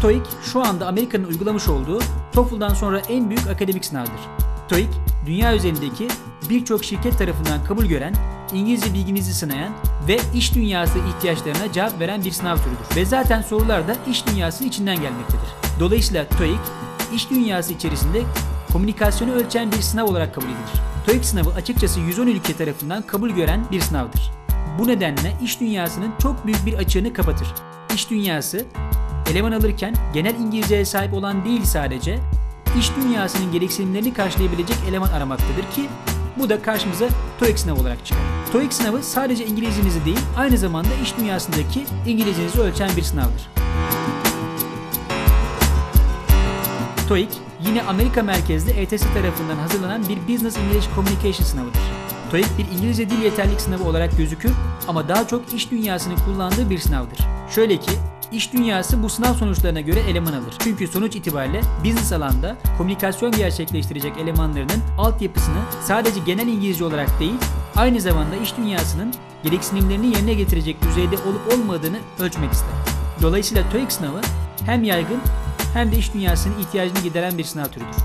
TOEIC şu anda Amerika'nın uygulamış olduğu TOEFL'dan sonra en büyük akademik sınavdır. TOEIC, dünya üzerindeki birçok şirket tarafından kabul gören, İngilizce bilginizi sınayan ve iş dünyası ihtiyaçlarına cevap veren bir sınav türüdür. Ve zaten sorular da iş dünyasının içinden gelmektedir. Dolayısıyla TOEIC, iş dünyası içerisinde komünikasyonu ölçen bir sınav olarak kabul edilir. TOEIC sınavı açıkçası 110 ülke tarafından kabul gören bir sınavdır. Bu nedenle iş dünyasının çok büyük bir açığını kapatır. İş dünyası eleman alırken genel İngilizceye sahip olan değil sadece iş dünyasının gereksinimlerini karşılayabilecek eleman aramaktadır ki bu da karşımıza TOEIC sınavı olarak çıkar. TOEIC sınavı sadece İngilizcenizi değil aynı zamanda iş dünyasındaki İngilizcenizi ölçen bir sınavdır. TOEIC yine Amerika merkezli ETS tarafından hazırlanan bir Business English Communication sınavıdır. TOEIC bir İngilizce dil yeterlilik sınavı olarak gözükür ama daha çok iş dünyasının kullandığı bir sınavdır. Şöyle ki İş dünyası bu sınav sonuçlarına göre eleman alır. Çünkü sonuç itibariyle business alanda komünikasyon gerçekleştirecek elemanlarının altyapısını sadece genel İngilizce olarak değil, aynı zamanda iş dünyasının gereksinimlerini yerine getirecek düzeyde olup olmadığını ölçmek ister. Dolayısıyla TOEIC sınavı hem yaygın hem de iş dünyasının ihtiyacını gideren bir sınav türüdür.